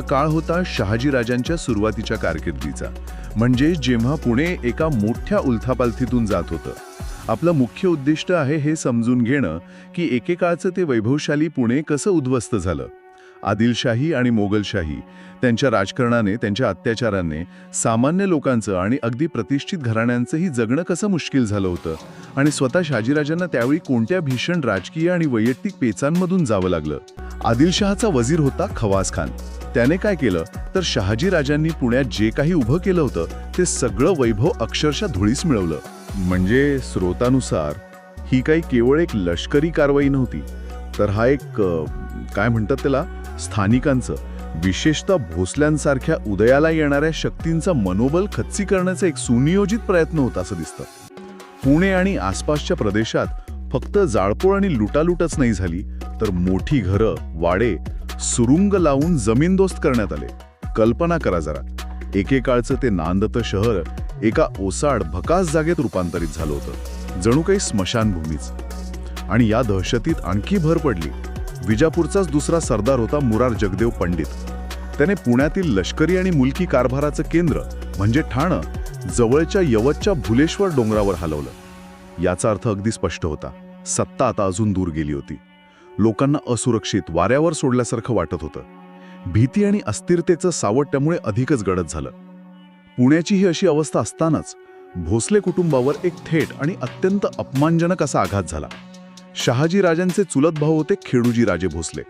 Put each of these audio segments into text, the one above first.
हा काळ होता शहाजीराजांच्या सुरुवातीच्या कारकिर्दीचा. म्हणजे जेव्हा पुणे एका मोठ्या उलथापालथीतून जात होतं. आपलं मुख्य उद्दिष्ट आहे हे समजून घेणं की एकेकाळचं ते वैभवशाली पुणे कसं उद्ध्वस्त झालं. आदिलशाही आणि मोगलशाही त्यांच्या राजकारणाने त्यांच्या अत्याचाराने सामान्य लोकांचं आणि अगदी प्रतिष्ठित घराण्यांचंही जगणं कसं मुश्किल झालं होतं. आणि स्वतः शाजीराजांना त्यावेळी कोणत्या भीषण राजकीय आणि वैयक्तिक पेचांमधून जावं लागलं? आदिलशहाचा वजीर होता खवास खान. त्याने काय केलं? तर शहाजी राजांनी पुण्यात जे काही उभं केलं होतं ते सगळं वैभव अक्षरशः धुळीस मिळवलं. म्हणजे स्रोतानुसार ही काही केवळ एक लष्करी कारवाई नव्हती तर हा एक काय म्हणतात त्याला? स्थानिकांचं विशेषतः भोसल्यांसारख्या उदयाला येणाऱ्या शक्तींचं मनोबल खच्ची करण्याचा एक सुनियोजित प्रयत्न होता असं दिसतं. पुणे आणि आसपासच्या प्रदेशात फक्त जाळपोळ आणि लुटालुटच नाही झाली तर मोठी घरं वाडे सुरुंग लावून जमीनदोस्त करण्यात आले. कल्पना करा जरा. एकेकाळचं ते नांदतं शहर एका ओसाड भकास जागेत रूपांतरित झालं होतं. जणू काही स्मशानभूमीच. आणि या दहशतीत आणखी भर पडली. विजापूरचाच दुसरा सरदार होता मुरार जगदेव पंडित. त्याने पुण्यातील लष्करी आणि मुलकी कारभाराचं केंद्र म्हणजे ठाणं जवळच्या यवतच्या भुलेश्वर डोंगरावर हलवलं. याचा अर्थ अगदी स्पष्ट होता. सत्ता आता अजून दूर गेली होती. लोकांना असुरक्षित वाऱ्यावर सोडल्यासारखं वाटत होतं. भीती आणि अस्थिरतेचं सावट त्यामुळे अधिकच गडद झालं. पुण्याची ही अशी अवस्था असतानाच भोसले कुटुंबावर एक थेट आणि अत्यंत अपमानजनक असा आघात झाला. शहाजी राजांचे चुलत भाऊ होते खेडूजी राजे भोसले.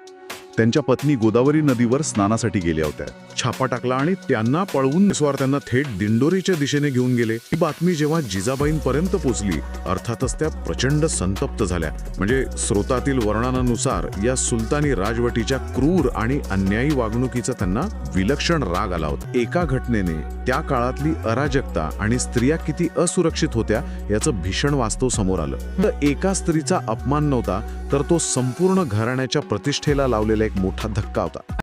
त्यांच्या पत्नी गोदावरी नदीवर स्नानासाठी गेल्या होत्या. छापा टाकला आणि त्यांना पळवून निस्वार त्यांना थेट दिंडोरीच्या दिशेने घेऊन गेले. ही बातमी जेव्हा जिजाबाईंपर्यंत पोचली अर्थातच त्या प्रचंड संतप्त झाल्या. म्हणजे स्रोतातील वर्णनानुसार या सुलतानी राजवटीच्या क्रूर आणि अन्यायी वागणुकीचा त्यांना विलक्षण राग आला होता. एका घटनेने त्या काळातली अराजकता आणि स्त्रिया किती असुरक्षित होत्या याचं भीषण वास्तव समोर आलं. तर एका स्त्रीचा अपमान नव्हता तर तो संपूर्ण घराण्याच्या प्रतिष्ठेला लावलेला एक मोठा धक्का होता.